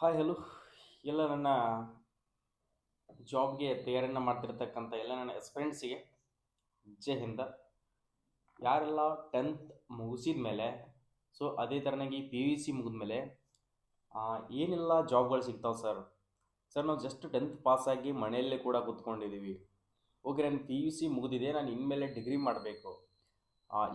Hi hello ಎಲ್ಲ ನನ್ನ ಜಾಬ್ಗೆ ತಯಾರಿಯನ್ನು ಮಾಡ್ತಿರ್ತಕ್ಕಂಥ ಎಲ್ಲ ನನ್ನ ಎಸ್ಪೆರೆಂಟ್ಸಿಗೆ ಜೆ ಹಿಂದ. ಯಾರೆಲ್ಲ ಟೆಂತ್ ಮುಗಿಸಿದ ಮೇಲೆ ಸೊ ಅದೇ ಥರನಾಗಿ ಪಿ ಯು ಸಿ ಮುಗಿದ್ಮೇಲೆ ಏನೆಲ್ಲ ಜಾಬ್ಗಳು ಸಿಗ್ತಾವೆ ಸರ್ ಸರ್ ನಾವು ಜಸ್ಟ್ ಟೆಂತ್ ಪಾಸಾಗಿ ಮನೆಯಲ್ಲೇ ಕೂಡ ಕೂತ್ಕೊಂಡಿದ್ದೀವಿ ಓಕೆ ನಾನು ಪಿ ಯು ಸಿ ಮುಗಿದಿದೆ, ನಾನು ಇನ್ಮೇಲೆ ಡಿಗ್ರಿ ಮಾಡಬೇಕು.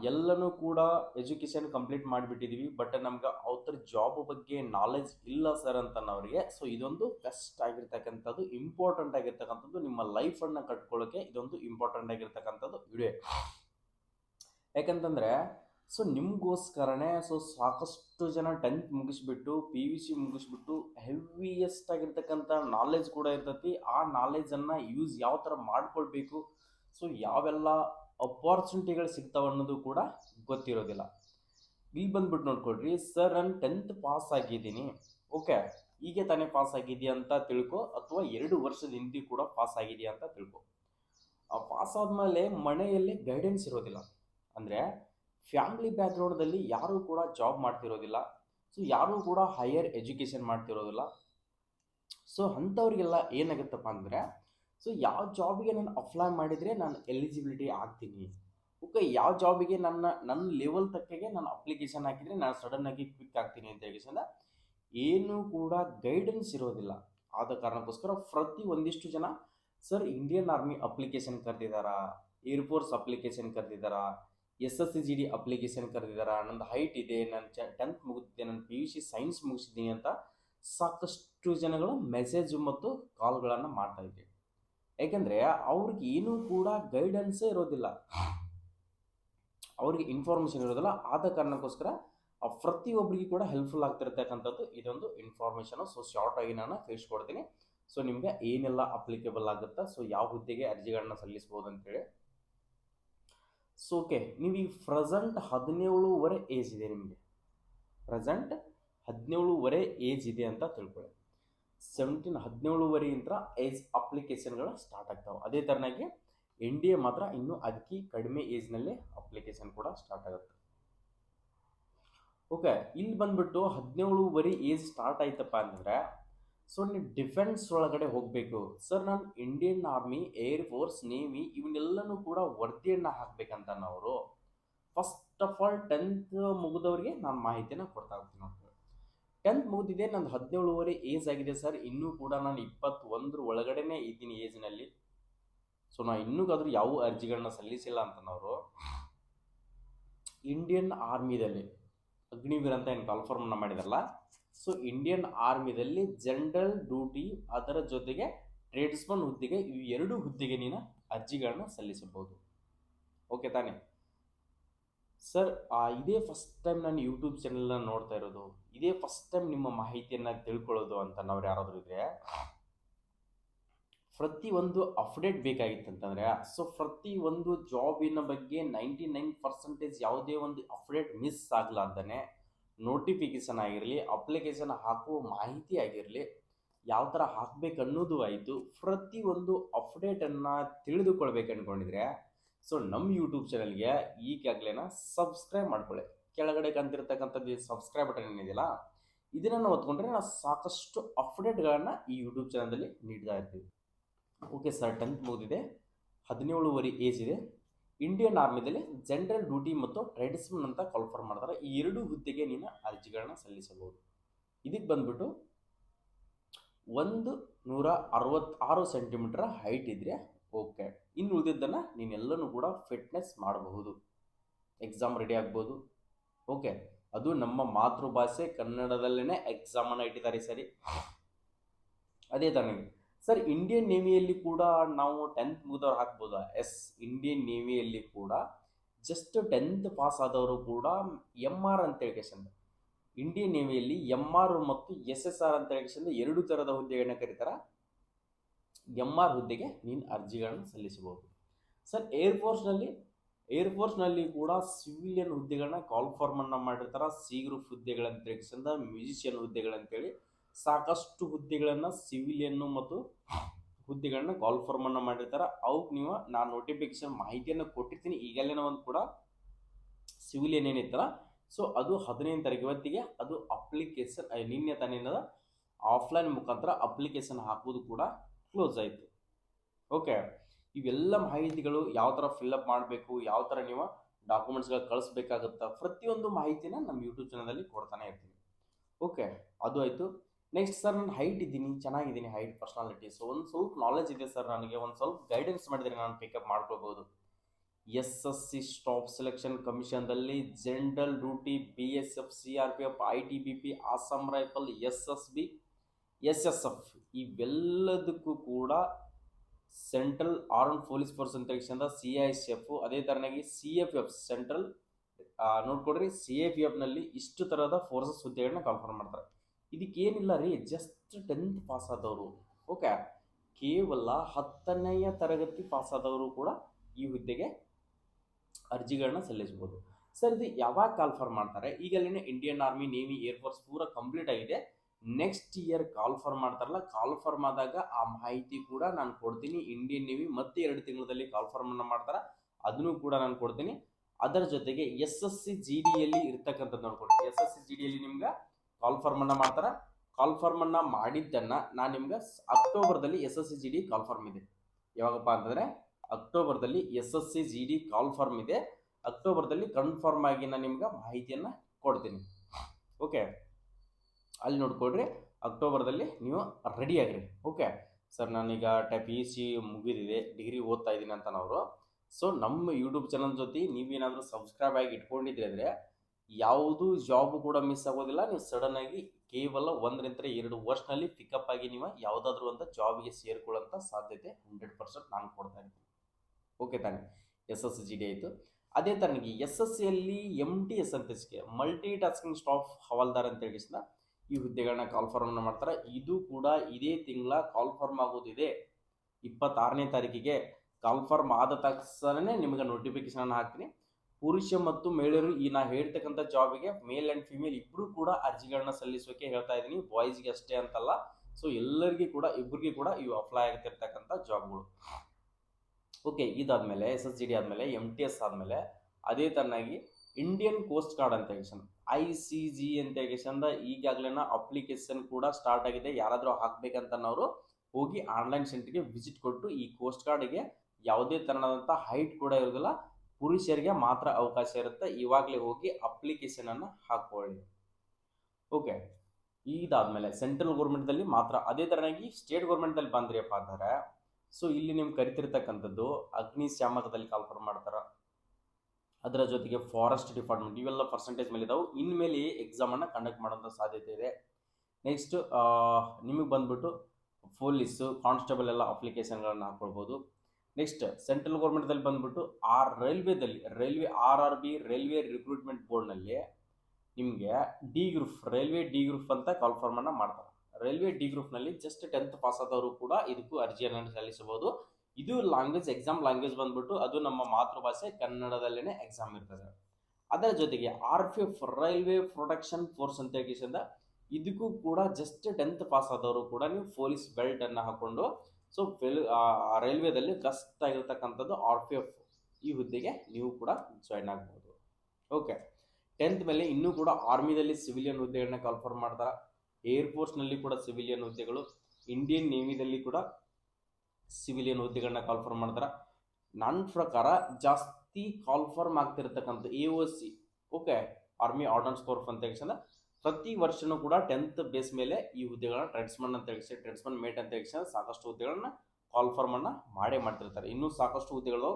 ಎಲ್ಲನೂ ಕೂಡ ಎಜುಕೇಷನ್ ಕಂಪ್ಲೀಟ್ ಮಾಡಿಬಿಟ್ಟಿದ್ದೀವಿ ಬಟ್ ನಮ್ಗೆ ಅವ್ರ ಜಾಬ್ ಬಗ್ಗೆ ನಾಲೆಜ್ ಇಲ್ಲ ಸರ್ ಅಂತ ಅನ್ನೋರಿಗೆ ಸೊ ಇದೊಂದು ಬೆಸ್ಟ್ ಆಗಿರ್ತಕ್ಕಂಥದ್ದು ಇಂಪಾರ್ಟೆಂಟ್ ಆಗಿರ್ತಕ್ಕಂಥದ್ದು ನಿಮ್ಮ ಲೈಫನ್ನು ಕಟ್ಕೊಳ್ಳೋಕೆ ಇದೊಂದು ಇಂಪಾರ್ಟೆಂಟ್ ಆಗಿರ್ತಕ್ಕಂಥದ್ದು ವಿಡಿಯೋ ಯಾಕಂತಂದರೆ ಸೊ ನಿಮಗೋಸ್ಕರನೇ ಸೊ ಸಾಕಷ್ಟು ಜನ ಟೆಂತ್ ಮುಗಿಸ್ಬಿಟ್ಟು ಪಿ ಯು ಸಿ ಮುಗಿಸ್ಬಿಟ್ಟು ಹೆವಿಯೆಸ್ಟ್ ಆಗಿರ್ತಕ್ಕಂಥ ನಾಲೆಜ್ ಕೂಡ ಇರ್ತೈತಿ. ಆ ನಾಲೆಜನ್ನು ಯೂಸ್ ಯಾವ ಥರ ಮಾಡ್ಕೊಳ್ಬೇಕು? ಸೊ ಯಾವೆಲ್ಲ ಅಪಾರ್ಚುನಿಟಿಗಳು ಸಿಗ್ತಾವೆ ಅನ್ನೋದು ಕೂಡ ಗೊತ್ತಿರೋದಿಲ್ಲ. ಇಲ್ಲಿ ಬಂದ್ಬಿಟ್ಟು ನೋಡ್ಕೊಡ್ರಿ ಸರ್ ನಾನು ಟೆಂತ್ ಪಾಸ್ ಆಗಿದ್ದೀನಿ. ಓಕೆ ಹೀಗೆ ತಾನೇ ಪಾಸ್ ಆಗಿದೆಯಾ ಅಂತ ತಿಳ್ಕೊ, ಅಥವಾ ಎರಡು ವರ್ಷದ ಹಿಂದೆ ಕೂಡ ಪಾಸ್ ಆಗಿದೆಯಾ ಅಂತ ತಿಳ್ಕೊ. ಆ ಪಾಸ್ ಆದ್ಮೇಲೆ ಮನೆಯಲ್ಲಿ ಗೈಡೆನ್ಸ್ ಇರೋದಿಲ್ಲ. ಅಂದರೆ ಫ್ಯಾಮಿಲಿ ಬ್ಯಾಕ್ಗ್ರೌಂಡಲ್ಲಿ ಯಾರೂ ಕೂಡ ಜಾಬ್ ಮಾಡ್ತಿರೋದಿಲ್ಲ. ಸೊ ಯಾರೂ ಕೂಡ ಹೈಯರ್ ಎಜುಕೇಷನ್ ಮಾಡ್ತಿರೋದಿಲ್ಲ. ಸೊ ಅಂಥವ್ರಿಗೆಲ್ಲ ಏನಾಗುತ್ತಪ್ಪ ಅಂದರೆ ಸೊ ಯಾವ ಜಾಬಿಗೆ ನಾನು ಅಪ್ಲೈ ಮಾಡಿದರೆ ನಾನು ಎಲಿಜಿಬಿಲಿಟಿ ಆಗ್ತೀನಿ. ಓಕೆ ಯಾವ ಜಾಬಿಗೆ ನನ್ನ ನನ್ನ ಲೆವೆಲ್ ತಕ್ಕಗೆ ನಾನು ಅಪ್ಲಿಕೇಶನ್ ಹಾಕಿದರೆ ನಾನು ಸಡನ್ನಾಗಿ ಕ್ವಿಕ್ ಆಗ್ತೀನಿ ಅಂತ ಹೇಳಿ ಏನೂ ಕೂಡ ಗೈಡೆನ್ಸ್ ಇರೋದಿಲ್ಲ. ಆದ ಕಾರಣಕ್ಕೋಸ್ಕರ ಪ್ರತಿ ಒಂದಿಷ್ಟು ಜನ, ಸರ್ ಇಂಡಿಯನ್ ಆರ್ಮಿ ಅಪ್ಲಿಕೇಶನ್ ಕರೆದಿದ್ದಾರಾ air force application ಕರೆದಿದ್ದಾರಾ S S C G D application ಕರೆದಿದ್ದಾರಾ ನಂದು ಹೈಟ್ ಇದೆ, ನಾನು ಚ ಟೆಂತ್ ಮುಗಿದಿದೆ, ನಾನು ಪಿ ಯು ಸಿ ಸೈನ್ಸ್ ಮುಗಿಸಿದ್ದೀನಿ ಅಂತ ಸಾಕಷ್ಟು ಜನಗಳು ಮೆಸೇಜು ಮತ್ತು ಕಾಲ್ಗಳನ್ನು ಮಾಡ್ತಾ ಇದ್ದೀವಿ ಯಾಕೆಂದರೆ ಅವ್ರಿಗೆ ಏನೂ ಕೂಡ ಗೈಡೆನ್ಸೇ ಇರೋದಿಲ್ಲ. ಅವ್ರಿಗೆ ಇನ್ಫಾರ್ಮೇಷನ್ ಇರೋದಿಲ್ಲ. ಆದ ಕಾರಣಕ್ಕೋಸ್ಕರ ಪ್ರತಿಯೊಬ್ಬರಿಗೂ ಕೂಡ ಹೆಲ್ಪ್ಫುಲ್ ಆಗ್ತಿರ್ತಕ್ಕಂಥದ್ದು ಇದೊಂದು ಇನ್ಫಾರ್ಮೇಷನ್ ಸೊ ಶಾರ್ಟ್ ಆಗಿ ನಾನು ತಿಳಿಸ್ಕೊಡ್ತೀನಿ. ಸೊ ನಿಮಗೆ ಏನೆಲ್ಲ ಅಪ್ಲಿಕೇಬಲ್ ಆಗುತ್ತಾ? ಸೊ ಯಾವ ಹುದ್ದೆಗೆ ಅರ್ಜಿಗಳನ್ನ ಸಲ್ಲಿಸ್ಬೋದು ಅಂತೇಳಿ. ಸೊ ಓಕೆ ನೀವು ಈಗ ಪ್ರೆಸೆಂಟ್ ಹದಿನೇಳುವರೆ ಏಜ್ ಇದೆ ನಿಮಗೆ. ಪ್ರೆಸೆಂಟ್ ಹದಿನೇಳುವರೆ ಏಜ್ ಇದೆ ಅಂತ ತಿಳ್ಕೊಳ್ಳಿ. ಸೆವೆಂಟೀನ್ ಹದಿನೇಳುವರೆಯಿಂದ ಏಜ್ ಅಪ್ಲಿಕೇಶನ್ಗಳು ಸ್ಟಾರ್ಟ್ ಆಗ್ತಾವೆ. ಅದೇ ಥರನಾಗಿ ಎನ್ ಡಿ ಎ ಮಾತ್ರ ಇನ್ನೂ ಅದಕ್ಕೆ ಕಡಿಮೆ ಏಜ್ನಲ್ಲೇ ಅಪ್ಲಿಕೇಶನ್ ಕೂಡ ಸ್ಟಾರ್ಟ್ ಆಗುತ್ತೆ. ಓಕೆ ಇಲ್ಲಿ ಬಂದ್ಬಿಟ್ಟು ಹದಿನೇಳುವರೆ ಏಜ್ ಸ್ಟಾರ್ಟ್ ಆಯ್ತಪ್ಪ ಅಂದರೆ ಸೊ ನೀವು ಡಿಫೆನ್ಸ್ ಒಳಗಡೆ ಹೋಗಬೇಕು. ಸರ್ ನಾನು Indian army air force navy ಇವನ್ನೆಲ್ಲನೂ ಕೂಡ ವರದಿಯನ್ನು ಹಾಕ್ಬೇಕಂತ ನಾವು ಫಸ್ಟ್ ಆಫ್ ಆಲ್ ಟೆಂತ್ ಮುಗಿದವ್ರಿಗೆ ನಾನು ಮಾಹಿತಿನ ಕೊಡ್ತಾ ಹೋಗ್ತೀನಿ ಟೆಂತ್ ಮುಗಿದಿದೆ, ನಂದು ಹದಿನೇಳುವರೆ ಏಜ್ ಆಗಿದೆ ಸರ್ ಇನ್ನೂ ಕೂಡ ನಾನು ಇಪ್ಪತ್ತೊಂದರ ಒಳಗಡೆನೇ ಇದ್ದೀನಿ ಏಜ್ನಲ್ಲಿ ಸೊ ನಾ ಇನ್ನೂ ಆದರೂ ಯಾವ ಅರ್ಜಿಗಳನ್ನ ಸಲ್ಲಿಸಿಲ್ಲ ಅಂತನವರು. ಇಂಡಿಯನ್ ಆರ್ಮಿದಲ್ಲಿ ಅಗ್ನಿವೀರ್ ಅಂತ ಏನು ಕಾಲ್ಫಾರ್ಮನ್ನ ಮಾಡಿದಾರಲ್ಲ? ಸೊ ಇಂಡಿಯನ್ ಆರ್ಮಿದಲ್ಲಿ ಜನರಲ್ ಡ್ಯೂಟಿ ಅದರ ಜೊತೆಗೆ ಟ್ರೇಡ್ಸ್ಮನ್ ಹುದ್ದೆಗೆ ಇವು ಎರಡು ಹುದ್ದೆಗೆ ನೀನು ಅರ್ಜಿಗಳನ್ನ ಸಲ್ಲಿಸಬಹುದು. ಓಕೆ ತಾನೇ? ಸರ್ ಇದೇ ಫಸ್ಟ್ ಟೈಮ್ ನಾನು ಯೂಟ್ಯೂಬ್ ಚಾನೆಲ್ನ ನೋಡ್ತಾ ಇರೋದು, ಇದೇ ಫಸ್ಟ್ ಟೈಮ್ ನಿಮ್ಮ ಮಾಹಿತಿಯನ್ನು ತಿಳ್ಕೊಳ್ಳೋದು ಅಂತ ನಾವು ಯಾರಾದರೂ ಇದ್ರೆ ಪ್ರತಿ ಒಂದು ಅಪ್ಡೇಟ್ ಬೇಕಾಗಿತ್ತಂತಂದರೆ ಸೊ ಪ್ರತಿ ಒಂದು ಜಾಬಿನ ಬಗ್ಗೆ ನೈಂಟಿ ನೈನ್ ಪರ್ಸೆಂಟೇಜ್ ಯಾವುದೇ ಒಂದು ಅಪ್ಡೇಟ್ ಮಿಸ್ ಆಗಲಾರ್ದೇ ನೋಟಿಫಿಕೇಷನ್ ಆಗಿರಲಿ ಅಪ್ಲಿಕೇಶನ್ ಹಾಕುವ ಮಾಹಿತಿ ಆಗಿರಲಿ, ಯಾವ ಥರ ಹಾಕಬೇಕು ಅನ್ನೋದು ಆಯಿತು. ಪ್ರತಿ ಒಂದು ಅಪ್ಡೇಟನ್ನು ತಿಳಿದುಕೊಳ್ಬೇಕು ಅಂದ್ಕೊಂಡಿದ್ರೆ ಸೊ ನಮ್ಮ ಯೂಟ್ಯೂಬ್ ಚಾನಲ್ಗೆ ಈಗಾಗಲೇ ಸಬ್ಸ್ಕ್ರೈಬ್ ಮಾಡ್ಕೊಳ್ಳಿ. ಕೆಳಗಡೆ ಕಂತಿರ್ತಕ್ಕಂಥದ್ದು ಸಬ್ಸ್ಕ್ರೈಬ್ ಬಟನ್ ಏನಿದೆಯಲ್ಲ, ಇದನ್ನು ಒತ್ಕೊಂಡ್ರೆ ನಾವು ಸಾಕಷ್ಟು ಅಪ್ಡೇಟ್ಗಳನ್ನು ಈ ಯೂಟ್ಯೂಬ್ ಚಾನಲಲ್ಲಿ ನೀಡ್ತಾ ಇರ್ತೀವಿ. ಓಕೆ ಸರ್ ಟೆಂತ್ ಮುಗಿದಿದೆ. ಹದಿನೇಳುವರೆ ಏಜ್ ಇದೆ. ಇಂಡಿಯನ್ ಆರ್ಮಿದಲ್ಲಿ ಜನರಲ್ ಡ್ಯೂಟಿ ಮತ್ತು ಟ್ರೇಡ್ಸ್ಮನ್ ಅಂತ ಕಾಲ್ಫರ್ ಮಾಡ್ತಾರೆ. ಈ ಎರಡು ಹುದ್ದೆಗೆ ನೀನು ಅರ್ಜಿಗಳನ್ನ ಸಲ್ಲಿಸಬಹುದು. ಇದಕ್ಕೆ ಬಂದ್ಬಿಟ್ಟು ಒಂದು ನೂರ ಅರವತ್ತಾರು ಸೆಂಟಿಮೀಟರ್ ಹೈಟ್ ಇದ್ದರೆ ಓಕೆ ಇನ್ನು ಉಳಿದಿದ್ದನ್ನು ನೀನೆಲ್ಲನೂ ಕೂಡ ಫಿಟ್ನೆಸ್ ಮಾಡಬಹುದು. ಎಕ್ಸಾಮ್ ರೆಡಿ ಆಗ್ಬೋದು. ಓಕೆ ಅದು ನಮ್ಮ ಮಾತೃಭಾಷೆ ಕನ್ನಡದಲ್ಲೇ ಎಕ್ಸಾಮನ್ನು ಇಟ್ಟಿದ್ದಾರೆ ಸರಿ. ಅದೇ ತಾನೇ. ಸರ್ ಇಂಡಿಯನ್ ನೇವಿಯಲ್ಲಿ ಕೂಡ ನಾವು ಟೆಂತ್ ಮುಗಿದವ್ರು ಹಾಕ್ಬೋದಾ? ಎಸ್ ಇಂಡಿಯನ್ ನೇವಿಯಲ್ಲಿ ಕೂಡ ಜಸ್ಟ್ ಟೆಂತ್ ಪಾಸ್ ಆದವರು ಕೂಡ ಎಂ ಆರ್ ಅಂತ ಹೇಳ್ಕೇಶಂದ ಇಂಡಿಯನ್ ನೇವಿಯಲ್ಲಿ ಎಂ ಆರ್ ಮತ್ತು ಎಸ್ ಎಸ್ ಆರ್ ಅಂತ ಹೇಳ್ಕೇಶಂದ ಎರಡು ಥರದ ಹುದ್ದೆಗಳನ್ನ ಕರೀತಾರ? ಎಂ ಆರ್ ಹುದ್ದೆಗೆ ನೀನು ಅರ್ಜಿಗಳನ್ನು ಸಲ್ಲಿಸಬಹುದು. ಸರ್ ಏರ್ಫೋರ್ಸ್ನಲ್ಲಿ ಏರ್ಫೋರ್ಸ್ನಲ್ಲಿ ಕೂಡ ಸಿವಿಲಿಯನ್ ಹುದ್ದೆಗಳನ್ನ ಕಾಲ್ ಫಾರ್ಮನ್ನು ಮಾಡಿರ್ತಾರೆ. ಸಿ ಗ್ರೂಪ್ ಹುದ್ದೆಗಳಂತ ಹೇಳ್ಕೇಶಂದ ಮ್ಯೂಸಿಷಿಯನ್ ಹುದ್ದೆಗಳಂತೇಳಿ ಸಾಕಷ್ಟು ಹುದ್ದೆಗಳನ್ನು ಸಿವಿಲಿಯನ್ನು ಮತ್ತು ಹುದ್ದೆಗಳನ್ನ ಕಾಲ್ ಫಾರ್ಮನ್ನು ಮಾಡಿರ್ತಾರೆ. ಅವಕ್ಕೆ ನೀವು ನಾನು ನೋಟಿಫಿಕೇಶನ್ ಮಾಹಿತಿಯನ್ನು ಕೊಟ್ಟಿರ್ತೀನಿ. ಈಗಲೇ ಒಂದು ಕೂಡ ಸಿವಿಲಿಯನ್ ಏನಿತ್ತಲ್ಲ ಸೊ ಅದು ಹದಿನೈದು ತಾರೀಕು ಇವತ್ತಿಗೆ ಅದು ಅಪ್ಲಿಕೇಶನ್ ನಿನ್ನೆ ತಾನೇನದ ಆಫ್ಲೈನ್ ಮುಖಾಂತರ ಅಪ್ಲಿಕೇಶನ್ ಹಾಕೋದು ಕೂಡ ಕ್ಲೋಸ್ ಆಯಿತು. ಓಕೆ ಇವೆಲ್ಲ ಮಾಹಿತಿಗಳು ಯಾವ ಥರ ಫಿಲ್ಅಪ್ ಮಾಡಬೇಕು, ಯಾವ ಥರ ನೀವು ಡಾಕ್ಯುಮೆಂಟ್ಸ್ಗಳು ಕಳಿಸ್ಬೇಕಾಗುತ್ತಾ ಪ್ರತಿಯೊಂದು ಮಾಹಿತಿನ ನಮ್ಮ ಯೂಟ್ಯೂಬ್ ಚಾನಲಲ್ಲಿ ಕೊಡ್ತಾನೆ ಇರ್ತೀನಿ. ಓಕೆ ಅದು ಆಯಿತು. ನೆಕ್ಸ್ಟ್ ಸರ್ ನಾನು ಹೈಟ್ ಇದ್ದೀನಿ, ಚೆನ್ನಾಗಿದ್ದೀನಿ ಹೈಟ್ ಪರ್ಸ್ನಾಲಿಟಿ ಸೊ ಒಂದು ಸ್ವಲ್ಪ ನಾಲೆಜ್ ಇದೆ ಸರ್ ನನಗೆ, ಒಂದು ಸ್ವಲ್ಪ ಗೈಡೆನ್ಸ್ ಮಾಡಿದರೆ ನಾನು ಪಿಕಪ್ ಮಾಡ್ಕೋಬೋದು. S S C staff selection ಕಮಿಷನ್ದಲ್ಲಿ general duty B S F C R P F I T B P Assam rifle S S B S S F ಇವೆಲ್ಲದಕ್ಕೂ ಕೂಡ ಸೆಂಟ್ರಲ್ ಆರ್ಮ್ ಪೊಲೀಸ್ ಫೋರ್ಸ್ ಅಂತ ಹೇಳಿದ C I S F ಅದೇ ಥರನಾಗಿ C F F central ನೋಡ್ಕೊಡ್ರಿ C F ಎಫ್ನಲ್ಲಿ ಇಷ್ಟು ಥರದ forces ಹುದ್ದೆಗಳನ್ನ ಕಾಲ್ಫರ್ ಮಾಡ್ತಾರೆ. ಇದಕ್ಕೇನಿಲ್ಲ ರೀ ಜಸ್ಟ್ ಟೆಂತ್ ಪಾಸ್ ಆದವರು ಓಕೆ ಕೇವಲ ಹತ್ತನೆಯ ತರಗತಿ ಪಾಸ್ ಆದವರು ಕೂಡ ಈ ಹುದ್ದೆಗೆ ಅರ್ಜಿಗಳನ್ನ ಸಲ್ಲಿಸ್ಬೋದು ಸರ್, ಇದು ಯಾವಾಗ ಕಾಲ್ಫರ್ ಮಾಡ್ತಾರೆ? ಈಗಲೇ Indian army navy air force ಪೂರ ಕಂಪ್ಲೀಟ್ ಆಗಿದೆ. ನೆಕ್ಸ್ಟ್ ಇಯರ್ ಕಾಲ್ಫರ್ ಮಾಡ್ತಾರಲ್ಲ ಕಾಲ್ಫರ್ಮ್ ಆದಾಗ ಆ ಮಾಹಿತಿ ಕೂಡ ನಾನು ಕೊಡ್ತೀನಿ. ಇಂಡಿಯನ್ ನೇವಿ ಮತ್ತೆ ಎರಡು ತಿಂಗಳಲ್ಲಿ ಕಾಲ್ಫರ್ಮನ್ನು ಮಾಡ್ತಾರೆ, ಅದನ್ನು ಕೂಡ ನಾನು ಕೊಡ್ತೀನಿ. ಅದರ ಜೊತೆಗೆ ಎಸ್ ಎಸ್ ಸಿ ಜಿ ಡಿಯಲ್ಲಿ ಇರ್ತಕ್ಕಂಥದ್ದು ನೋಡ್ಕೊಡ್ತೀನಿ ಎಸ್ ಎಸ್ ಸಿ ಜಿ ಡಿಯಲ್ಲಿ ನಿಮ್ಗೆ ಕಾಲ್ಫರ್ಮನ್ನು ಮಾಡ್ತಾರೆ. ಅನ್ನ ಮಾಡಿದ್ದನ್ನ ನಾನು ನಿಮ್ಗೆ ಅಕ್ಟೋಬರ್ದಲ್ಲಿ S S C G D call form ಇದೆ. ಯಾವಾಗಪ್ಪ ಅಂತಂದ್ರೆ ಅಕ್ಟೋಬರ್ದಲ್ಲಿ S S C G D call form ಇದೆ. ಅಕ್ಟೋಬರ್ದಲ್ಲಿ ಕನ್ಫರ್ಮ್ ಆಗಿ ನಾನು ನಿಮ್ಗೆ ಮಾಹಿತಿಯನ್ನು ಕೊಡ್ತೀನಿ. ಓಕೆ ಅಲ್ಲಿ ನೋಡ್ಕೊಳ್ರಿ, ಅಕ್ಟೋಬರ್ದಲ್ಲಿ ನೀವು ರೆಡಿ ಆಗಿರಿ. ಓಕೆ ಸರ್ ನಾನೀಗ ಟೈಪ್ ಇ ಸಿ ಮುಗಿದಿದೆ ಡಿಗ್ರಿ ಓದ್ತಾ ಇದ್ದೀನಿ ಅಂತ ನಾವು ಸೊ ನಮ್ಮ ಯೂಟ್ಯೂಬ್ ಚಾನಲ್ ಜೊತೆ ನೀವೇನಾದರೂ ಸಬ್ಸ್ಕ್ರೈಬ್ ಆಗಿ ಇಟ್ಕೊಂಡಿದ್ರಿ ಅಂದರೆ, ಯಾವುದು ಜಾಬ್ ಕೂಡ ಮಿಸ್ ಆಗೋದಿಲ್ಲ. ನೀವು ಸಡನ್ ಆಗಿ ಕೇವಲ ಒಂದರಿಂದ ಎರಡು ವರ್ಷನಲ್ಲಿ ಪಿಕಪ್ ಆಗಿ ನೀವು ಯಾವುದಾದ್ರೂ ಒಂದು ಜಾಬ್ಗೆ ಸೇರ್ಕೊಳ್ಳೋಂಥ ಸಾಧ್ಯತೆ ಹಂಡ್ರೆಡ್ ಪರ್ಸೆಂಟ್ ನಾನು ಕೊಡ್ತಾ ಇದ್ದೀನಿ. ಓಕೆ ತಾನೆ? ಎಸ್ ಎಸ್ ಜಿ ಡಿ ಆಯಿತು. ಅದೇ ತನಗೆ ಎಸ್ ಎಸ್ ಸಿಯಲ್ಲಿ ಎಂ ಟಿ ಎಸ್ ಅಂತ ಮಲ್ಟಿ ಟಾಸ್ಕಿಂಗ್ ಸ್ಟಾಫ್ ಹವಾಲ್ದಾರ್ ಅಂತ ಹೇಳಿ ಈ ಹುದ್ದೆಗಳನ್ನ ಕಾಲ್ ಫಾರ್ಮ್ನ ಮಾಡ್ತಾರೆ. ಇದು ಕೂಡ ಇದೇ ತಿಂಗಳ ಕಾಲ್ ಫಾರ್ಮ್ ಆಗೋದಿದೆ. ಇಪ್ಪತ್ತಾರನೇ ತಾರೀಕಿಗೆ ಕಾಲ್ಫರ್ಮ್ ಆದ ತಕ್ಷಣನೇ ನಿಮಗೆ ನೋಟಿಫಿಕೇಶನ್ ಹಾಕ್ತೀನಿ. ಪುರುಷ ಮತ್ತು ಮಹಿಳೆಯರು ಈ ನಾ ಹೇಳ್ತಕ್ಕಂಥ ಜಾಬಿಗೆ ಮೇಲ್ ಆ್ಯಂಡ್ ಫಿಮೇಲ್ ಇಬ್ಬರು ಕೂಡ ಅರ್ಜಿಗಳನ್ನ ಸಲ್ಲಿಸೋಕೆ ಹೇಳ್ತಾ ಇದ್ದೀನಿ. ಬಾಯ್ಸ್ಗೆ ಅಷ್ಟೇ ಅಂತಲ್ಲ. ಸೊ ಎಲ್ಲರಿಗೂ ಕೂಡ ಇಬ್ಬರಿಗೆ ಕೂಡ ಇವು ಅಪ್ಲೈ ಆಗ್ತಿರ್ತಕ್ಕಂಥ ಜಾಬ್ಗಳು ಓಕೆ ಇದಾದಮೇಲೆ ಎಸ್ ಎಸ್ ಜಿ ಡಿ ಆದಮೇಲೆ ಎಂ ಟಿ ಎಸ್ ಆದಮೇಲೆ, ಅದೇ ತರನಾಗಿ ಇಂಡಿಯನ್ ಕೋಸ್ಟ್ ಗಾರ್ಡ್ ಅಂತ ಹೇಳಿ ಐ ಸಿ ಜಿ ಅಂತ ಹೇಳಿ ಈಗಾಗಲೇ ಅಪ್ಲಿಕೇಶನ್ ಕೂಡ ಸ್ಟಾರ್ಟ್ ಆಗಿದೆ. ಯಾರಾದರೂ ಹಾಕ್ಬೇಕಂತನವರು ಹೋಗಿ ಆನ್ಲೈನ್ ಸೆಂಟರ್ಗೆ ವಿಸಿಟ್ ಕೊಟ್ಟು ಈ ಕೋಸ್ಟ್ ಗಾರ್ಡ್ಗೆ ಯಾವುದೇ ಥರನಾದಂಥ ಹೈಟ್ ಕೂಡ ಇರೋದಿಲ್ಲ. ಪುರುಷರಿಗೆ ಮಾತ್ರ ಅವಕಾಶ ಇರುತ್ತೆ. ಇವಾಗಲೇ ಹೋಗಿ ಅಪ್ಲಿಕೇಶನನ್ನು ಹಾಕ್ಕೊಳ್ಳಿ ಓಕೆ ಇದಾದ್ಮೇಲೆ ಸೆಂಟ್ರಲ್ ಗೌರ್ಮೆಂಟ್ದಲ್ಲಿ ಮಾತ್ರ ಅದೇ ಥರನಾಗಿ ಸ್ಟೇಟ್ ಗೌರ್ಮೆಂಟ್ದಲ್ಲಿ ಬಂದ್ರಿಯಪ್ಪ ಅಂದರೆ ಸೊ ಇಲ್ಲಿ ನಿಮ್ಗೆ ಕರಿತಿರ್ತಕ್ಕಂಥದ್ದು ಅಗ್ನಿಶಾಮಕದಲ್ಲಿ ಕಾಲ್ಫರ್ ಮಾಡ್ತಾರೆ. ಅದರ ಜೊತೆಗೆ ಫಾರೆಸ್ಟ್ ಡಿಪಾರ್ಟ್ಮೆಂಟ್ ಇವೆಲ್ಲ ಪರ್ಸೆಂಟೇಜ್ ಮೇಲೆ ಇದಾವೆ. ಇನ್ಮೇಲೆ ಎಕ್ಸಾಮನ್ನು ಕಂಡಕ್ಟ್ ಮಾಡೋಂಥ ಸಾಧ್ಯತೆ ಇದೆ. ನೆಕ್ಸ್ಟ್ ನಿಮಗೆ ಬಂದ್ಬಿಟ್ಟು ಪೊಲೀಸು ಕಾನ್ಸ್ಟೇಬಲ್ ಎಲ್ಲ ಅಪ್ಲಿಕೇಶನ್ಗಳನ್ನು ಹಾಕ್ಕೊಳ್ಬೋದು ನೆಕ್ಸ್ಟ್ ಸೆಂಟ್ರಲ್ ಗೌರ್ಮೆಂಟ್ದಲ್ಲಿ ಬಂದ್ಬಿಟ್ಟು ಆ ರೈಲ್ವೇದಲ್ಲಿ railway R R B railway recruitment ಬೋರ್ಡ್ನಲ್ಲಿ ನಿಮಗೆ D group railway D group ಅಂತ ಕಾಲ್ ಫಾರ್ಮನ್ನು ಮಾಡ್ತಾರೆ. ರೈಲ್ವೆ ಡಿ ಗ್ರೂಪ್ನಲ್ಲಿ ಜಸ್ಟ್ ಟೆಂತ್ ಪಾಸ್ ಆದವರು ಕೂಡ ಇದಕ್ಕೂ ಅರ್ಜಿಯನ್ನು ಸಲ್ಲಿಸಬಹುದು. ಇದು ಲ್ಯಾಂಗ್ವೇಜ್ ಎಕ್ಸಾಮ್ ಲ್ಯಾಂಗ್ವೇಜ್ ಬಂದ್ಬಿಟ್ಟು ಅದು ನಮ್ಮ ಮಾತೃಭಾಷೆ ಕನ್ನಡದಲ್ಲೇ ಎಕ್ಸಾಮ್ ಇರ್ತದೆ. ಅದರ ಜೊತೆಗೆ R P F railway protection force ಅಂತ ಹೇಳಿಸಿಂದ ಇದಕ್ಕೂ ಕೂಡ ಜಸ್ಟ್ ಟೆಂತ್ ಪಾಸ್ ಆದವರು ಕೂಡ ನೀವು ಪೊಲೀಸ್ ಬೆಲ್ಟ್ ಅನ್ನು ಹಾಕೊಂಡು ಸೊ ಫೆಲ್ ರೈಲ್ವೇದಲ್ಲಿ ಗಸ್ಟ್ ಆಗಿರ್ತಕ್ಕಂಥದ್ದು ಆರ್ ಪಿ ಎಫ್ ಈ ಹುದ್ದೆಗೆ ನೀವು ಕೂಡ ಜಾಯ್ನ್ ಆಗ್ಬೋದು. ಓಕೆ ಟೆಂತ್ ಮೇಲೆ ಇನ್ನೂ ಕೂಡ ಆರ್ಮಿದಲ್ಲಿ ಸಿವಿಲಿಯನ್ ಹುದ್ದೆಗಳನ್ನ ಕಾಲ್ಫರ್ ಮಾಡ್ತಾರೆ. ಏರ್ಫೋರ್ಸ್ನಲ್ಲಿ ಕೂಡ ಸಿವಿಲಿಯನ್ ಹುದ್ದೆಗಳು ಇಂಡಿಯನ್ ನೇವಿದಲ್ಲಿ ಕೂಡ ಸಿವಿಲಿಯನ್ ಹುದ್ದೆಗಳನ್ನ ಕಾಲ್ಫಾರ್ಮ್ ಮಾಡ್ತಾರೆ. ನನ್ನ ಪ್ರಕಾರ ಜಾಸ್ತಿ call form ಆಗ್ತಿರ್ತಕ್ಕಂಥ A O C okay army ordnance corps ಅಂತ ಪ್ರತಿ ವರ್ಷನೂ ಕೂಡ ಟೆಂತ್ ಬೇಸ್ ಮೇಲೆ ಈ ಹುದ್ದೆಗಳನ್ನ ಟ್ರೆಡ್ಸ್ಮನ್ ಅಂತ ಹೇಳಿ ಟ್ರೆಡ್ಸ್ಮನ್ ಮೇಟ್ ಅಂತ ಹೇಳಿ ಸಾಕಷ್ಟು ಹುದ್ದೆಗಳನ್ನ ಕಾಲ್ಫರ್ಮನ್ನು ಮಾಡೇ ಮಾಡ್ತಿರ್ತಾರೆ. ಇನ್ನೂ ಸಾಕಷ್ಟು ಹುದ್ದೆಗಳು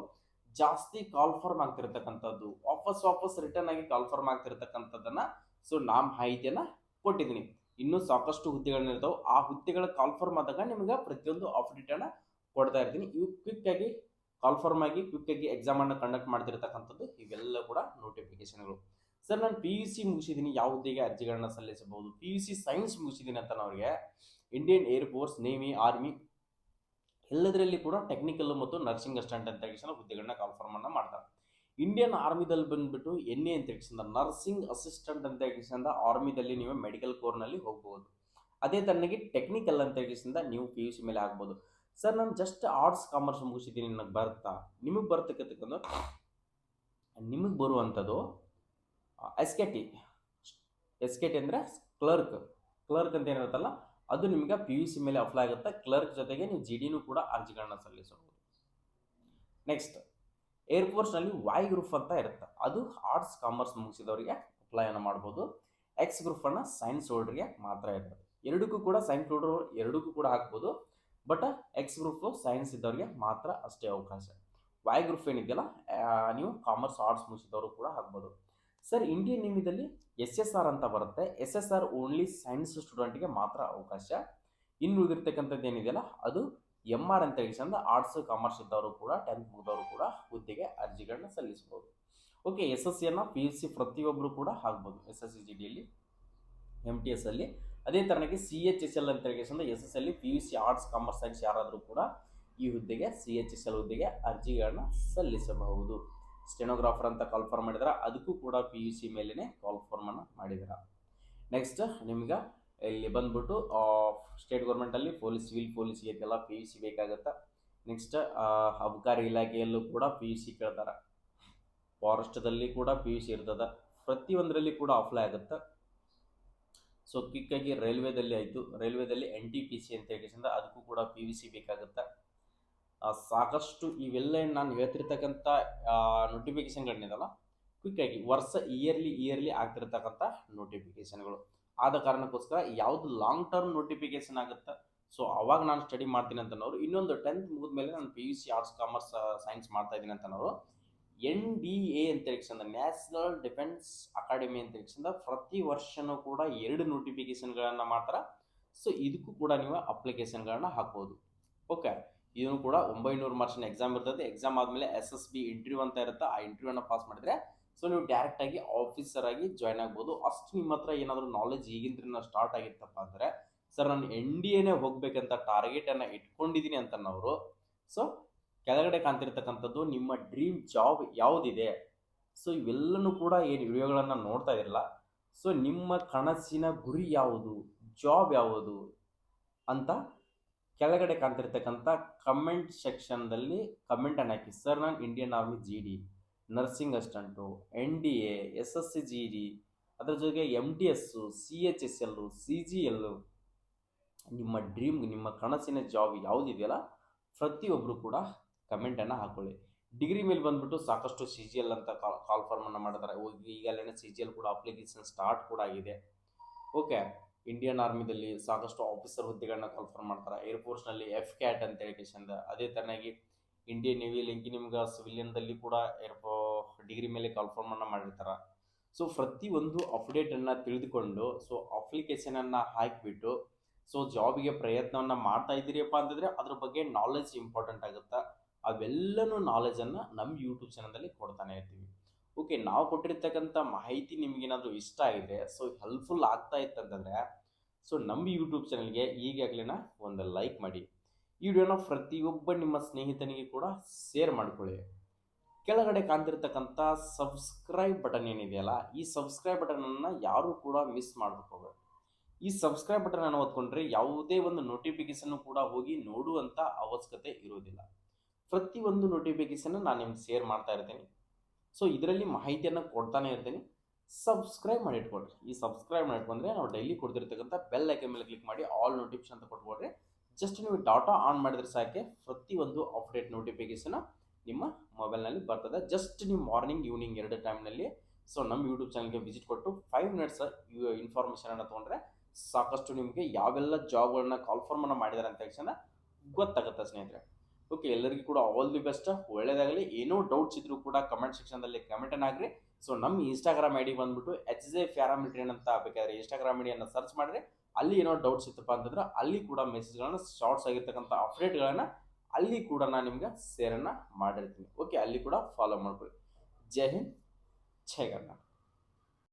ಜಾಸ್ತಿ ಕಾಲ್ಫಾರ್ಮ್ ಆಗ್ತಿರ್ತಕ್ಕಂಥದ್ದು, ವಾಪಸ್ ವಾಪಸ್ ರಿಟರ್ನ್ ಆಗಿ ಕಾಲ್ಫಾರ್ಮ್ ಆಗ್ತಿರ್ತಕ್ಕಂಥದ್ದನ್ನ ಸೊ ನಾ ಮಾಹಿತಿಯನ್ನು ಕೊಟ್ಟಿದ್ದೀನಿ. ಇನ್ನೂ ಸಾಕಷ್ಟು ಹುದ್ದೆಗಳನ್ನ ಇರ್ತಾವೆ. ಆ ಹುದ್ದೆಗಳ ಕಾಲ್ಫಾರ್ಮ್ ಆದಾಗ ನಿಮಗೆ ಪ್ರತಿಯೊಂದು ಅಪ್ಡೇಟನ್ನು ಕೊಡ್ತಾ ಇರ್ತೀನಿ. ಇವು ಆಗಿ ಕನ್ಫರ್ಮ್ ಆಗಿ ಕ್ವಿಕ್ ಆಗಿ ಎಕ್ಸಾಮನ್ನು ಕಂಡಕ್ಟ್ ಮಾಡ್ತಿರ್ತಕ್ಕಂಥದ್ದು, ಇವೆಲ್ಲ ಕೂಡ ನೋಟಿಫಿಕೇಶನ್ಗಳು ಸರ್ ನಾನು ಪಿ ಯು ಸಿ ಮುಗಿಸಿದ್ದೀನಿ. ಯಾವ ಹುದ್ದೆಗೆ ಅರ್ಜಿಗಳನ್ನ ಸಲ್ಲಿಸಬಹುದು? ಪಿ ಯು ಸಿ ಸೈನ್ಸ್ ಮುಗಿಸಿದ್ದೀನಿ ಅಂತ ಅವ್ರಿಗೆ Indian air force navy army ಎಲ್ಲದರಲ್ಲಿ ಕೂಡ ಟೆಕ್ನಿಕಲ್ ಮತ್ತು ನರ್ಸಿಂಗ್ ಅಸ್ಟೆಂಟ್ ಅಂತ ಹೇಳಿ ಹುದ್ದೆಗಳನ್ನ ಕಾಲ್ಫಾರ್ಮನ್ನು ಮಾಡ್ತಾರೆ. ಇಂಡಿಯನ್ ಆರ್ಮಿದಲ್ಲಿ ಬಂದ್ಬಿಟ್ಟು ಎನ್ ಎ ಅಂತ ಹೇಳಿ ನರ್ಸಿಂಗ್ ಅಸಿಸ್ಟೆಂಟ್ ಅಂತ ಹೇಳಿ ಆರ್ಮಿದಲ್ಲಿ ನೀವು ಮೆಡಿಕಲ್ ಕೋರ್ನಲ್ಲಿ ಹೋಗ್ಬೋದು. ಅದೇ ತನ್ನಗೆ ಟೆಕ್ನಿಕಲ್ ಅಂತ ಹೇಳಿ ನೀವು ಪಿ ಯು ಸಿ ಮೇಲೆ ಆಗ್ಬೋದು ಸರ್, ನಾನು ಜಸ್ಟ್ ಆರ್ಟ್ಸ್ ಕಾಮರ್ಸ್ ಮುಗಿಸಿದ್ದೀನಿ ನನಗೆ ಬರುತ್ತಾ? ನಿಮಗೆ ಬರ್ತಕ್ಕಂಥ ನಿಮಗೆ ಬರುವಂಥದ್ದು S K T S K T ಅಂದರೆ ಕ್ಲರ್ಕ್ ಕ್ಲರ್ಕ್ ಅಂತ ಏನಿರುತ್ತಲ್ಲ, ಅದು ನಿಮಗೆ ಪಿ ಯು ಸಿ ಮೇಲೆ ಅಪ್ಲೈ ಆಗುತ್ತೆ. ಕ್ಲರ್ಕ್ ಜೊತೆಗೆ ನೀವು ಜಿ ಡಿನೂ ಕೂಡ ಅರ್ಜಿಗಳನ್ನ ಸಲ್ಲಿಸಬಹುದು. ನೆಕ್ಸ್ಟ್ ಏರ್ಫೋರ್ಸ್ನಲ್ಲಿ ವೈ ಗ್ರೂಪ್ ಅಂತ ಇರುತ್ತೆ. ಅದು ಆರ್ಟ್ಸ್ ಕಾಮರ್ಸ್ ಮುಗಿಸಿದವರಿಗೆ ಅಪ್ಲೈಯನ್ನು ಮಾಡ್ಬೋದು. ಎಕ್ಸ್ ಗ್ರೂಪನ್ನು ಸೈನ್ಸ್ ಹೋಲ್ಡ್ರಿಗೆ ಮಾತ್ರ ಇರ್ತದೆ ಎರಡಕ್ಕೂ ಕೂಡ ಸೈನ್ಸ್ ಹೋಲ್ಡ್ರು ಎರಡಕ್ಕೂ ಕೂಡ ಹಾಕ್ಬೋದು. ಬಟ್ ಎಕ್ಸ್ ಗ್ರೂಪು ಸೈನ್ಸ್ ಇದ್ದವರಿಗೆ ಮಾತ್ರ ಅಷ್ಟೇ ಅವಕಾಶ. ವೈ ಗ್ರೂಪ್ ಏನಿದೆಯಲ್ಲ ನೀವು ಕಾಮರ್ಸ್ ಆರ್ಟ್ಸ್ ಮುಗಿಸಿದವರು ಕೂಡ ಆಗ್ಬೋದು. ಸರ್ ಇಂಡಿಯನ್ ನೇಮಿದಲ್ಲಿ ಎಸ್ ಎಸ್ ಆರ್ ಅಂತ ಬರುತ್ತೆ. S S R only science ಸ್ಟೂಡೆಂಟ್ಗೆ ಮಾತ್ರ ಅವಕಾಶ. ಇನ್ನು ಉಳಿದಿರ್ತಕ್ಕಂಥದ್ದು ಏನಿದೆಯಲ್ಲ, ಅದು ಎಂ ಆರ್ ಅಂತ ಹೇಳಿಸಂದ ಆರ್ಟ್ಸ್ ಕಾಮರ್ಸ್ ಇದ್ದವರು ಕೂಡ ಟೆಂತ್ ಮುಗಿದವರು ಕೂಡ ಹುದ್ದೆಗೆ ಅರ್ಜಿಗಳನ್ನ ಸಲ್ಲಿಸಬಹುದು ಓಕೆ ಎಸ್ ಎಸ್ ಸಿಯನ್ನು ಪಿ ಯು ಸಿ ಪ್ರತಿಯೊಬ್ಬರು ಕೂಡ ಆಗ್ಬೋದು. ಎಸ್ ಎಸ್ ಸಿ ಜಿ ಡಿಯಲ್ಲಿ ಎಂ ಟಿ ಎಸ್ ಅಲ್ಲಿ. ಅದೇ ಥರನಾಗಿ ಸಿ ಎಚ್ ಎಸ್ ಎಲ್ ಅಂತ ಹೇಳಿಸಂದ S S L P U C arts commerce science ಯಾರಾದರೂ ಕೂಡ ಈ ಹುದ್ದೆಗೆ ಸಿ ಎಚ್ ಎಸ್ ಎಲ್ ಹುದ್ದೆಗೆ ಅರ್ಜಿಗಳನ್ನ ಸಲ್ಲಿಸಬಹುದು. ಸ್ಟೆನೋಗ್ರಾಫರ್ ಅಂತ ಕಾಲ್ ಫಾರ್ಮ್ ಮಾಡಿದಾರೆ, ಅದಕ್ಕೂ ಕೂಡ ಪಿ ಯು ಸಿ ಮೇಲೇ ಕಾಲ್ ಫಾರ್ಮನ್ನು ಮಾಡಿದಾರೆ. ನೆಕ್ಸ್ಟ್ ನಿಮ್ಗೆ ಇಲ್ಲಿ ಬಂದ್ಬಿಟ್ಟು ಸ್ಟೇಟ್ ಗೌರ್ಮೆಂಟಲ್ಲಿ ಪೊಲೀಸ್ ಸಿವಿಲ್ ಪೊಲೀಸ್ ಇದೆಲ್ಲ ಪಿ ಯು ಸಿ ಬೇಕಾಗುತ್ತೆ? ನೆಕ್ಸ್ಟ್ ಅಬಕಾರಿ ಇಲಾಖೆಯಲ್ಲೂ ಕೂಡ ಪಿ ಯು ಸಿ ಕೇಳ್ತಾರೆ. ಫಾರೆಸ್ಟ್ದಲ್ಲಿ ಕೂಡ ಪಿ ಯು ಸಿ ಇರ್ತದೆ. ಪ್ರತಿಯೊಂದರಲ್ಲಿ ಕೂಡ ಅಪ್ಲೈ ಆಗುತ್ತೆ? ಸೊ ಕ್ವಿಕ್ಕಾಗಿ ರೈಲ್ವೇದಲ್ಲಿ ಆಯಿತು. ರೈಲ್ವೇದಲ್ಲಿ ಎನ್ ಟಿ ಪಿ ಸಿ ಅಂತ ಹೇಳಿದ ಅದಕ್ಕೂ ಕೂಡ ಪಿ ವಿ ಸಿ ಬೇಕಾಗುತ್ತೆ. ಸಾಕಷ್ಟು ಇವೆಲ್ಲ ನಾನು ಹೇಳ್ತಿರ್ತಕ್ಕಂಥ ನೋಟಿಫಿಕೇಶನ್ಗಳನ್ನಿದಲ್ಲ ಕ್ವಿಕ್ಕಾಗಿ ವರ್ಷ ಇಯರ್ಲಿ ಇಯರ್ಲಿ ಆಗ್ತಿರ್ತಕ್ಕಂಥ ನೋಟಿಫಿಕೇಶನ್ಗಳು ಆದ ಕಾರಣಕ್ಕೋಸ್ಕರ ಯಾವುದು ಲಾಂಗ್ ಟರ್ಮ್ ನೋಟಿಫಿಕೇಶನ್ ಆಗುತ್ತೆ, ಸೊ ಅವಾಗ ನಾನು ಸ್ಟಡಿ ಮಾಡ್ತೀನಿ ಅಂತನೋರು, ಇನ್ನೊಂದು ಟೆಂತ್ ಮುಗಿದ್ಮೇಲೆ ನಾನು P U C arts commerce science ಮಾಡ್ತಾ ಇದ್ದೀನಿ ಅಂತನೋರು ಎನ್ ಡಿ ಎ ಅಂತ ಹೇಳಿಕ್ಸಂದ ನ್ಯಾಷನಲ್ ಡಿಫೆನ್ಸ್ ಅಕಾಡೆಮಿ ಅಂತ ಹೇಳಿಕ್ಸಂದ ಪ್ರತಿ ವರ್ಷನೂ ಕೂಡ ಎರಡು ನೋಟಿಫಿಕೇಶನ್ಗಳನ್ನು ಮಾಡ್ತಾರೆ. ಸೊ ಇದಕ್ಕೂ ಕೂಡ ನೀವು ಅಪ್ಲಿಕೇಶನ್ಗಳನ್ನ ಹಾಕ್ಬೋದು. ಓಕೆ ಇದನ್ನು ಕೂಡ ಒಂಬೈನೂರು ಮಾರ್ಚ್ನ ಎಕ್ಸಾಮ್ ಇರ್ತದೆ. ಎಕ್ಸಾಮ್ ಆದಮೇಲೆ ಎಸ್ ಎಸ್ ಬಿ ಇಂಟರ್ವ್ಯೂ ಅಂತ ಇರುತ್ತೆ. ಆ ಇಂಟರ್ವ್ಯೂನ ಪಾಸ್ ಮಾಡಿದ್ರೆ ಸೊ ನೀವು ಡೈರೆಕ್ಟಾಗಿ ಆಫೀಸರ್ ಆಗಿ ಜಾಯ್ನ್ ಆಗ್ಬೋದು. ಅಷ್ಟು ನಿಮ್ಮ ಹತ್ರ ಏನಾದರೂ ನಾಲೆಜ್ ಈಗಿಂದ್ರಿಂದ ಸ್ಟಾರ್ಟ್ ಆಗಿತ್ತಪ್ಪ ಅಂದರೆ ಸರ್ ನಾನು ಎನ್ ಡಿ ಎನೇ ಹೋಗ್ಬೇಕಂತ ಟಾರ್ಗೆಟನ್ನು ಇಟ್ಕೊಂಡಿದ್ದೀನಿ ಅಂತನವರು. ಸೊ ಕೆಳಗಡೆ ಕಾಣ್ತಿರ್ತಕ್ಕಂಥದ್ದು ನಿಮ್ಮ ಡ್ರೀಮ್ ಜಾಬ್ ಯಾವುದಿದೆ? ಸೊ, ಇವೆಲ್ಲನೂ ಕೂಡ ಏನು ವಿಡಿಯೋಗಳನ್ನು ನೋಡ್ತಾ ಇರಲ್ಲ ಸೊ, ನಿಮ್ಮ ಕನಸಿನ ಗುರಿ ಯಾವುದು? ಜಾಬ್ ಯಾವುದು? ಅಂತ ಕೆಳಗಡೆ ಕಾಣ್ತಿರ್ತಕ್ಕಂಥ ಕಮೆಂಟ್ ಸೆಕ್ಷನ್ದಲ್ಲಿ ಕಮೆಂಟನ್ನು ಹಾಕಿ. ಸರ್, ನಾನು Indian army G D, nursing assistant N D A, S S C G D, ಅದರ ಜೊತೆಗೆ M D S, C H S L, C G L, ನಿಮ್ಮ ಡ್ರೀಮ್ ನಿಮ್ಮ ಕನಸಿನ ಜಾಬ್ ಯಾವುದಿದೆಯಲ್ಲ ಪ್ರತಿಯೊಬ್ಬರು ಕೂಡ ಕಮೆಂಟನ್ನು ಹಾಕೊಳ್ಳಿ. ಡಿಗ್ರಿ ಮೇಲೆ ಬಂದ್ಬಿಟ್ಟು ಸಾಕಷ್ಟು ಸಿ ಜಿ ಎಲ್ ಅಂತ ಕಾಲ್ ಕಾಲ್ ಫಾರ್ಮನ್ನು ಮಾಡಿದ್ದಾರೆ. ಈಗಲೇ ಸಿ ಜಿ ಎಲ್ ಕೂಡ ಅಪ್ಲಿಕೇಶನ್ ಸ್ಟಾರ್ಟ್ ಕೂಡ ಆಗಿದೆ. ಓಕೆ, ಇಂಡಿಯನ್ ಆರ್ಮಿದಲ್ಲಿ ಸಾಕಷ್ಟು ಆಫೀಸರ್ ಹುದ್ದೆಗಳನ್ನ ಕಾಲ್ಫಾರ್ಮ್ ಮಾಡ್ತಾರೆ. ಏರ್ಫೋರ್ಸ್ನಲ್ಲಿ ಎಫ್ ಕ್ಯಾಟ್ ಅಂತ ಹೇಳಿಕೆಶನ್ದ ಅದೇ ತರನಾಗಿ ಇಂಡಿಯನ್ ನೇವಿಯಲ್ಲಿ ಇಂಕಿ ನಿಮ್ಗೆ ಸಿವಿಲಿಯನ್ದಲ್ಲಿ ಕೂಡ ಏರ್ಫೋ ಡಿಗ್ರಿ ಮೇಲೆ ಕಾಲ್ಫಾರ್ಮನ್ನು ಮಾಡಿರ್ತಾರೆ. ಸೊ, ಪ್ರತಿಯೊಂದು ಅಪ್ಡೇಟನ್ನು ತಿಳಿದುಕೊಂಡು, ಸೊ, ಅಪ್ಲಿಕೇಶನನ್ನು ಹಾಕಿಬಿಟ್ಟು, ಸೊ, ಜಾಬಿಗೆ ಪ್ರಯತ್ನವನ್ನು ಮಾಡ್ತಾ ಇದ್ದೀರಿಯಪ್ಪ ಅಂತಂದರೆ ಅದ್ರ ಬಗ್ಗೆ ನಾಲೆಜ್ ಇಂಪಾರ್ಟೆಂಟ್ ಆಗುತ್ತೆ? ಅವೆಲ್ಲನೂ ನಾಲೆಜನ್ನು ನಮ್ಮ ಯೂಟ್ಯೂಬ್ ಚಾನಲಲ್ಲಿ ಕೊಡ್ತಾನೆ ಇರ್ತೀವಿ. ಓಕೆ ನಾವು ಕೊಟ್ಟಿರ್ತಕ್ಕಂಥ ಮಾಹಿತಿ ನಿಮಗೇನಾದರೂ ಇಷ್ಟ ಆಗಿದೆ ಸೊ ಹೆಲ್ಪ್ಫುಲ್ ಆಗ್ತಾ ಇತ್ತಂತಂದರೆ ಸೊ ನಮ್ಮ ಯೂಟ್ಯೂಬ್ ಚಾನಲ್ಗೆ ಈಗಾಗಲೇ ಒಂದು ಲೈಕ್ ಮಾಡಿ. ಈ ವಿಡಿಯೋನ ಪ್ರತಿಯೊಬ್ಬ ನಿಮ್ಮ ಸ್ನೇಹಿತನಿಗೆ ಕೂಡ ಶೇರ್ ಮಾಡ್ಕೊಳ್ಳಿ. ಕೆಳಗಡೆ ಕಾಣ್ತಿರ್ತಕ್ಕಂಥ ಸಬ್ಸ್ಕ್ರೈಬ್ ಬಟನ್ ಏನಿದೆಯಲ್ಲ, ಈ ಸಬ್ಸ್ಕ್ರೈಬ್ ಬಟನನ್ನು ಯಾರೂ ಕೂಡ ಮಿಸ್ ಮಾಡಬೇಕು ಈ ಸಬ್ಸ್ಕ್ರೈಬ್ ಬಟನ್ ಅನ್ನು ಓದ್ಕೊಂಡ್ರೆ ಯಾವುದೇ ಒಂದು ನೋಟಿಫಿಕೇಶನ್ ಕೂಡ ಹೋಗಿ ನೋಡುವಂಥ ಅವಶ್ಯಕತೆ ಇರೋದಿಲ್ಲ. ಪ್ರತಿಯೊಂದು ನೋಟಿಫಿಕೇಶನ್ ನಾನು ನಿಮ್ಗೆ ಶೇರ್ ಮಾಡ್ತಾ ಇರ್ತೀನಿ. ಸೊ ಇದರಲ್ಲಿ ಮಾಹಿತಿಯನ್ನು ಕೊಡ್ತಾನೆ ಇರ್ತೀನಿ. ಸಬ್ಸ್ಕ್ರೈಬ್ ಮಾಡಿ ಇಟ್ಕೊಳ್ರಿ. ಈ ಸಬ್ಸ್ಕ್ರೈಬ್ ಮಾಡಿ ಇಟ್ಕೊಂಡ್ರೆ ನಾವು ಡೈಲಿ ಕೊಡ್ತಿರ್ತಕ್ಕಂಥ ಬೆಲ್ ಐಕನ್ ಮೇಲೆ ಕ್ಲಿಕ್ ಮಾಡಿ ಆಲ್ ನೋಟಿಫಿಕೇಶನ್ ಅಂತ ಕೊಟ್ಕೊಡ್ರಿ ಜಸ್ಟ್ ನೀವು ಡಾಟಾ ಆನ್ ಮಾಡಿದ್ರೆ ಸಾಕೆ ಪ್ರತಿಯೊಂದು ಅಪ್ಡೇಟ್ ನೋಟಿಫಿಕೇಶನ್ ನಿಮ್ಮ ಮೊಬೈಲ್ನಲ್ಲಿ ಬರ್ತದೆ. ಜಸ್ಟ್ ನೀವು ಮಾರ್ನಿಂಗ್ ಈವ್ನಿಂಗ್ ಎರಡು ಟೈಮ್ನಲ್ಲಿ ಸೊ ನಮ್ಮ ಯೂಟ್ಯೂಬ್ ಚಾನಲ್ಗೆ ವಿಸಿಟ್ ಕೊಟ್ಟು ಫೈವ್ ಮಿನಿಟ್ಸ್ ಇನ್ಫಾರ್ಮೇಷನನ್ನು ತೊಗೊಂಡ್ರೆ ಸಾಕಷ್ಟು ನಿಮಗೆ ಯಾವೆಲ್ಲ ಜಾಬ್ಗಳನ್ನ ಕಾಲ್ಫಾರ್ಮನ್ನು ಮಾಡಿದ್ದಾರೆ ಅಂತ ತಕ್ಷಣ ಗೊತ್ತಾಗುತ್ತೆ ಸ್ನೇಹಿತರೆ. ಓಕೆ ಎಲ್ಲರಿಗೂ ಕೂಡ ಆಲ್ ದಿ ಬೆಸ್ಟ್ ಒಳ್ಳೇದಾಗಲಿ. ಏನೋ ಡೌಟ್ಸ್ ಇದ್ರೂ ಕೂಡ ಕಮೆಂಟ್ ಸೆಕ್ಷನ್ದಲ್ಲಿ ಕಮೆಂಟನ್ನು ಹಾಕ್ರಿ. ಸೊ ನಮ್ಮ ಇನ್ಸ್ಟಾಗ್ರಾಮ್ ಐ ಡಿ ಬಂದ್ಬಿಟ್ಟು ಎಚ್ ಜೆ ಫ್ಯಾರಾಮಿಟ್ರಿಯನ್ ಅಂತ ಬೇಕಾದ್ರೆ ಇನ್ಸ್ಟಾಗ್ರಾಮ್ ಐಡಿಯನ್ನು ಸರ್ಚ್ ಮಾಡಿದ್ರೆ ಅಲ್ಲಿ ಏನೋ ಡೌಟ್ಸ್ ಇತ್ತಪ್ಪ ಅಂತಂದ್ರೆ ಅಲ್ಲಿ ಕೂಡ ಮೆಸೇಜ್ಗಳನ್ನು ಶಾರ್ಟ್ಸ್ ಆಗಿರ್ತಕ್ಕಂಥ ಅಪ್ಡೇಟ್ಗಳನ್ನು ಅಲ್ಲಿ ಕೂಡ ನಾನು ನಿಮ್ಗೆ ಶೇರನ್ನು ಮಾಡಿರ್ತೀನಿ. ಓಕೆ ಅಲ್ಲಿ ಕೂಡ ಫಾಲೋ ಮಾಡ್ಕೊಳ್ಳಿ ಜೈ ಹಿಂದ್. ಜೈ ಕರ್ನಾಟಕ.